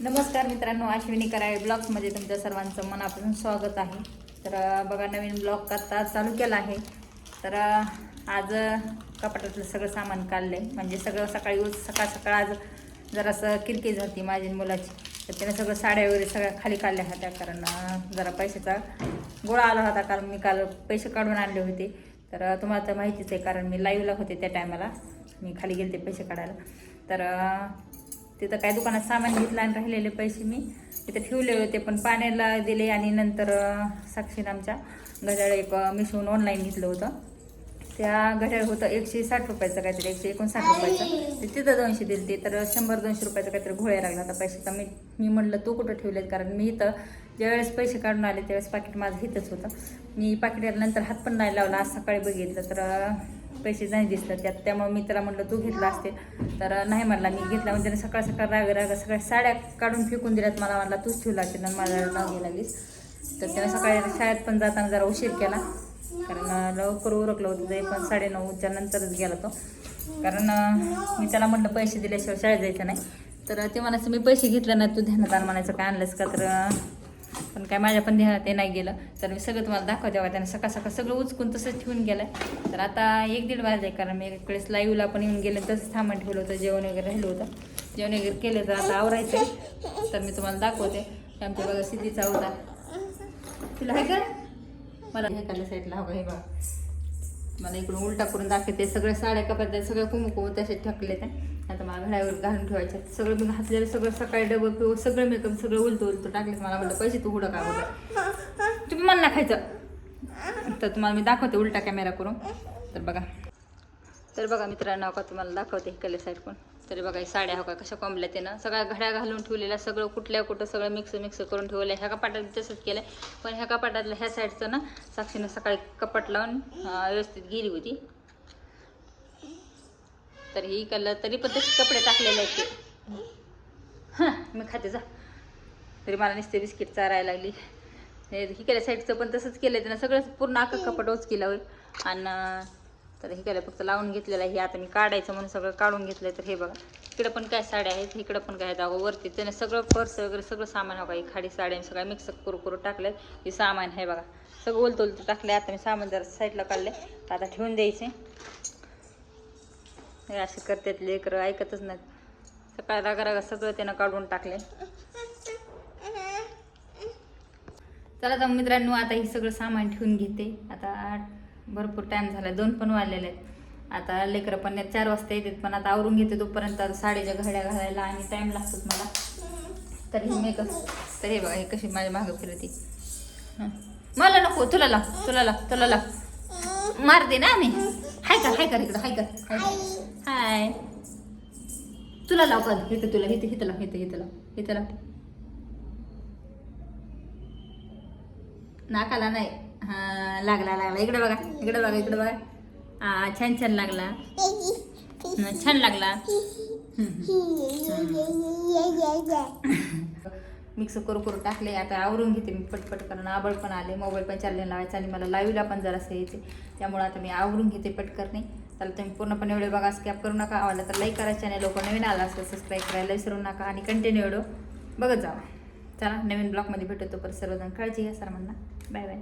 नमस्कार मित्रांनो अश्विनी कराळे ब्लॉग्समध्ये तुमच्या सर्वांचं मनापासून स्वागत आहे. तर बघा नवीन ब्लॉग आता चालू केला आहे. तर आज कपाटातलं सगळं सामान काढलं आहे म्हणजे सगळं सकाळी उठ- सकाळ सकाळ आज जरासं किरकिर झाली माझी मुलाची. तर त्याने सगळं साड्या वगैरे सगळ्या खाली काढल्या होत्या कारण जरा पैशाचा गोळा आला होता कारण मी काल पैसे काढून आणले होते. तर तुम्हाला तर माहितीच आहे कारण मी लाईव्हला होते त्या टायमाला मी खाली गेले ते पैसे काढायला. तर तिथं काय दुकानात सामान घेतलं आणि राहिलेले पैसे मी तिथे ठेवले होते पण पाण्याला दिले आणि नंतर साक्षीनं आमच्या घड्याळ एक अं, मिशोन ऑनलाईन घेतलं होतं. त्या घड्याळ होतं एकशे साठ रुपयाचं काहीतरी एकशे एकोणसाठ रुपयाचं. ते तिथं दोनशे दिले ते तर शंभर दोनशे रुपयाचं काहीतरी घोळ्या लागला होता पैशाचा मी मी म्हणलं तू कुठं ठेवलेत? कारण मी इथं ज्यावेळेस पैसे काढून आले त्यावेळेस पाकिट माझं इथंच होतं. मी पाकिटाला नंतर हात पण नाही लावला आज सकाळी बघितलं तर पैसे नाही दिसलं. त्यात त्यामुळे मी त्याला म्हटलं तू घेतला असते. तर नाही म्हणला मी घेतला. म्हणजे सकाळ सकाळ राग राग सगळ्या साड्या काढून फेकून दिल्यात मला. म्हणला तूच ठेवला असते आणि माझ्या नाव घ्यायला लागलीस तर त्यानं सकाळी शाळेत पण जाताना जरा उशीर केला. कारण लवकर उरकलं होतं ते पण साडेनऊच्या नंतरच गेला तो. कारण मी त्याला म्हटलं पैसे दिल्याशिवाय शाळेत जायचं नाही. तर ते म्हणायचं मी पैसे घेतले नाही तू ध्यानात आण म्हणायचं काय आणलंस का? तर पण काय माझ्या पण ध्यानात ते नाही गेलं. तर मी सगळं तुम्हाला दाखवते जेव्हा त्यानं सकाळ सकाळ सगळं उचकून तसंच ठेवून गेलं तर आता एक दीड वाजले आहे कारण मी एक वेळेस लाईव्हला पण येऊन गेले तसंच थांबून ठेवलं होतं जेवण वगैरे राहिलं होतं. जेवण वगैरे केलं तर आता आवरायचं आहे. तर मी तुम्हाला दाखवते. आमच्या बघा सिद्धीचा होता तुला आहे का? मला हे काढल्या साईडला हवं हे बघा मला इकडून उलटा करून दाखवते. सगळ्या साड्या कपात सगळं कुमकुम तसे ठकले ते. आता मला घड्यावर घालून ठेवायचे. सगळं मी घातलेलं सगळं सकाळी डबल पिऊ सगळं मेकअप सगळं उलतो उलतो टाकले मला म्हणलं पैसे तू उडं का बघा तुम्ही मला खायचं. तर तुम्हाला मी दाखवते उलटा कॅमेरा करून. तर बघा तर बघा मित्रांनो का तुम्हाला दाखवते इकडल्या साईड पण. तरी बघा साड्या हो का कशा कोंबल्या त्यानं. सगळ्या घड्या घालून ठेवलेल्या सगळं कुठल्या कुठं सगळं मिक्स मिक्स करून ठेवलं ह्या कपाटात तसंच केलं पण ह्या कपाटातलं ह्या साईडचं ना साक्षीनं सकाळी कपाट लावून व्यवस्थित गेली होती. तर ही कलर तरी पण तसे कपडे टाकलेले आहेत ते. हां मी खाते जा. तरी मला नुसते बिस्किट चारायला लागली. हे हिकडल्या साईडचं पण तसंच केलं त्यानं. सगळं पूर्ण अख्खा कपाट ओच केला होईल आणि तर हिकडे फक्त लावून घेतलेलं आहे. हे आता मी काढायचं म्हणून सगळं काढून घेतलंय. तर हे बघा इकडं पण काय साड्या आहेत इकडं पण काय आहेत. अगं वरती त्याने सगळं पर्स वगैरे सगळं सामान हवं का खाडी साड्या सगळं मिक्स करू करू टाकलंय. हे सामान आहे बघा. सगळं उलत उलत टाकले आता मी सामान जरा साईडला काढले तर आता ठेवून द्यायचे. हे असे करतात लेकरं ऐकतच नाही सकाळ रागा रागा सगळं त्यानं काढून टाकले चला तर मित्रांनो आता हे सगळं सामान ठेवून घेते. आता भरपूर टाईम झाला. दोन पण वाढलेले आहेत. आता लेकरं पण चार वाजता येतात पण आता आवरून घेते तोपर्यंत. आता साडीच्या घड्या घालायला आणि टाईम लागतोच मला. तर हे मेकअप तर हे बघा हे कशी माझ्या मागं फिरती. मला नको तुला लाव तुला लाव तुला लाव. मारते ना आम्ही. हाय कर हाय कर इकडं हाय कर हाय तुला लाव का इथं तुला इथं हिथं लाव इथं इथं लाव इथं लाव. नाकाला नाही. हा लागला लागला. इकडे बघा इकडे बघा इकडे बघा. हा छान छान लागला. हं, छान लागला. मिक्स करू करू टाकले. आता आवरून घेते मी पटपट कारण आबळ पण आले. मोबाईल पण चालले लावायचा आणि मला लाईव्हला पण जरासं यायचे. त्यामुळे आता मी आवरून घेते पटकरने तर तुम्ही पूर्णपणे व्हिडिओ बघा स्कॅप करू नका. आवडला तर लाईक करा चॅनल लोक नवीन आला असेल सबस्क्राईब करायला विसरू नका. आणि कंटिन्यू व्हिडिओ बघत जावा. चला नवीन ब्लॉगमध्ये भेटतो परत सर्वजण काळजी घ्या सर्वांना. Bye bye